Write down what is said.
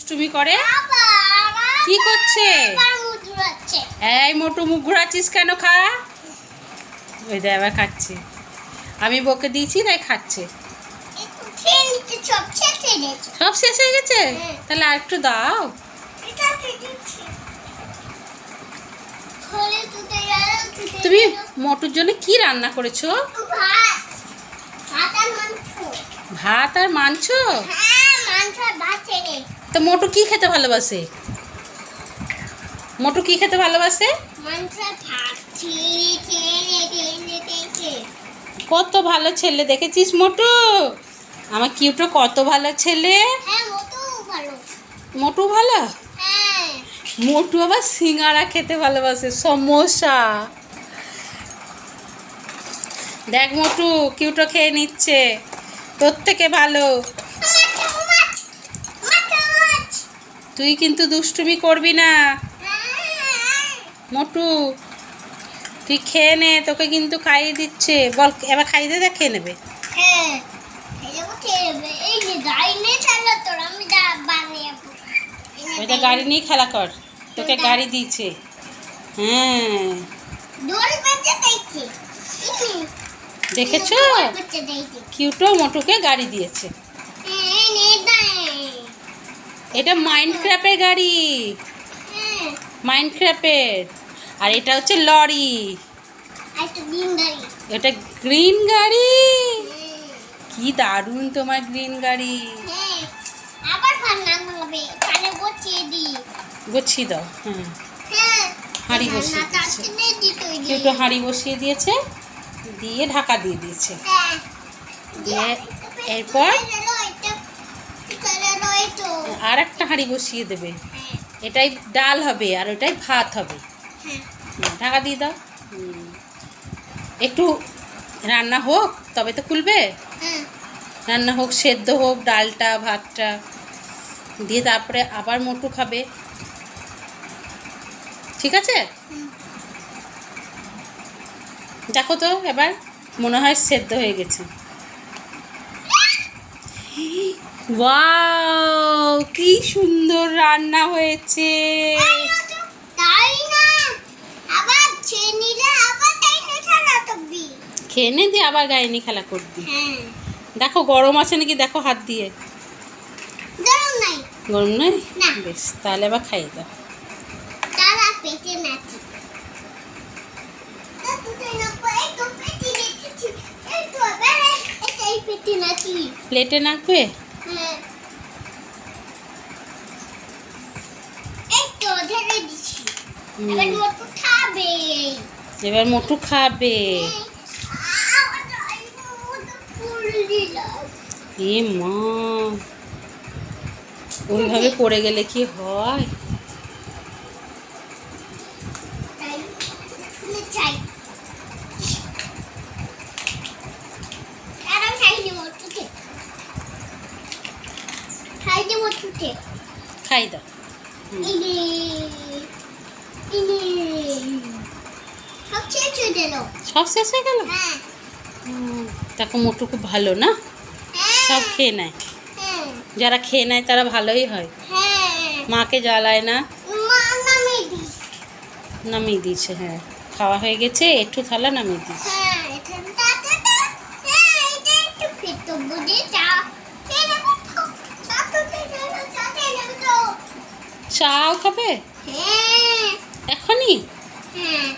দুষ্টুমি করে? কি করছে? এই মোটু মুখ ঘোরাচ্ছিস কেন? খা। ওই দেখ আবার খাচ্ছে। আমি বকে দিয়েছি তাই খাচ্ছে। সব শেষ হয়ে গেছে। হ্যাঁ। তাহলে আর একটু দাও। তুমি মোটুর জন্য কি রান্না করেছ? ভাত। আর মাংস। তো মোটু কি খেতে ভালোবাসে? মোটু কি খেতে ভালোবাসে? কত ভালো ছেলে দেখেছিস মোটু? আমার কিউটো কত ভালো ছেলে। হ্যাঁ মোটু ভালো? হ্যাঁ। মোটু আবার সিঙ্গারা খেতে ভালোবাসে সমোসা। দেখ মোটু কিউটো খেয়ে নিচ্ছে। তোর থেকে ভালো। তুই কিন্তু দুষ্টুমি করবি না। মোটু তুই খেয়ে নে তোকে কিন্তু খাইয়ে দিচ্ছে। বল এবার খাইয়ে দে খেয়ে নেবে। হ্যাঁ ওইটা গাড়ি নিয়ে খেলা কর। তোকে গাড়ি দিয়েছে। হ্যাঁ। দেখেছ। কিউটো মোটুকে গাড়ি দিয়েছে। এটা মাইন্ড ক্র্যাপের গাড়ি। মাইন্ড ক্র্যাপের আর এটা হচ্ছে লরি। এটা গ্রিন গাড়ি? হ্যাঁ। কি দারুণ তোমার গ্রিন গাড়ি। হ্যাঁ। গুছিয়ে দাও হ্যাঁ। হ্যাঁ। হাঁড়ি বসিয়ে দিয়েছে। কিউটো হাঁড়ি বসিয়ে দিয়েছে দিয়ে ঢাকা দিয়ে দিয়েছে। দিয়ে এরপর? আর একটা হাঁড়ি বসিয়ে দেবে। হ্যাঁ। এটাই ডাল হবে আর ওটাই ভাত হবে। হ্যাঁ। ঢাকা দিয়ে দাও। একটু রান্না হোক তবে তো খুলবে। হ্যাঁ। রান্না হোক সেদ্ধ হোক ডালটা ভাতটা দিয়ে তারপরে আবার মোটু খাবে। ঠিক আছে? দেখো তো এবার মনে হয় সেদ্ধ হয়ে গেছে। ওয়াও! কি সুন্দর রান্না হয়েছে। খেয়ে নে দিয়ে আবার গায়ে নিয়ে খেলা করবি। হ্যাঁ। দেখো গরম আছে নাকি? দেখো হাত দিয়ে। গরম নয় বেশ তাহলে আবার খাইয়ে দাও। তারা পেটে নাচি তা তুই না পাই তো পেটে নাচি এই তো আবার এই পেটে নাচি প্লেটে নাকবে হ্যাঁ এই তো ধরে দিছি হুম। এবার মোটু খাবে। এ মা ওইভাবে পড়ে গেলে কি হয়? খাই দাও। সব শেষ হয়ে গেল হয়ে হ্যাঁ দেখো মোটু খুব ভালো না হ্যাঁ সব খেয়ে নেয় হ্যাঁ যারা খেয়ে নেয় তারা ভালোই হয় হ্যাঁ মাকে জ্বালায় না নামিয়ে দিয়েছে হ্যাঁ খাওয়া হয়ে গেছে একটু থালা নামিয়ে দিয়েছে হ্যাঁ এখানটা দাদা হ্যাঁ এটা একটু খেতে বুঝে চা খেয়ে নেব তো চা তো খেয়ে নেব চা খেয়ে নেব তো চাও খাবে? হ্যাঁ। এখনই? হ্যাঁ।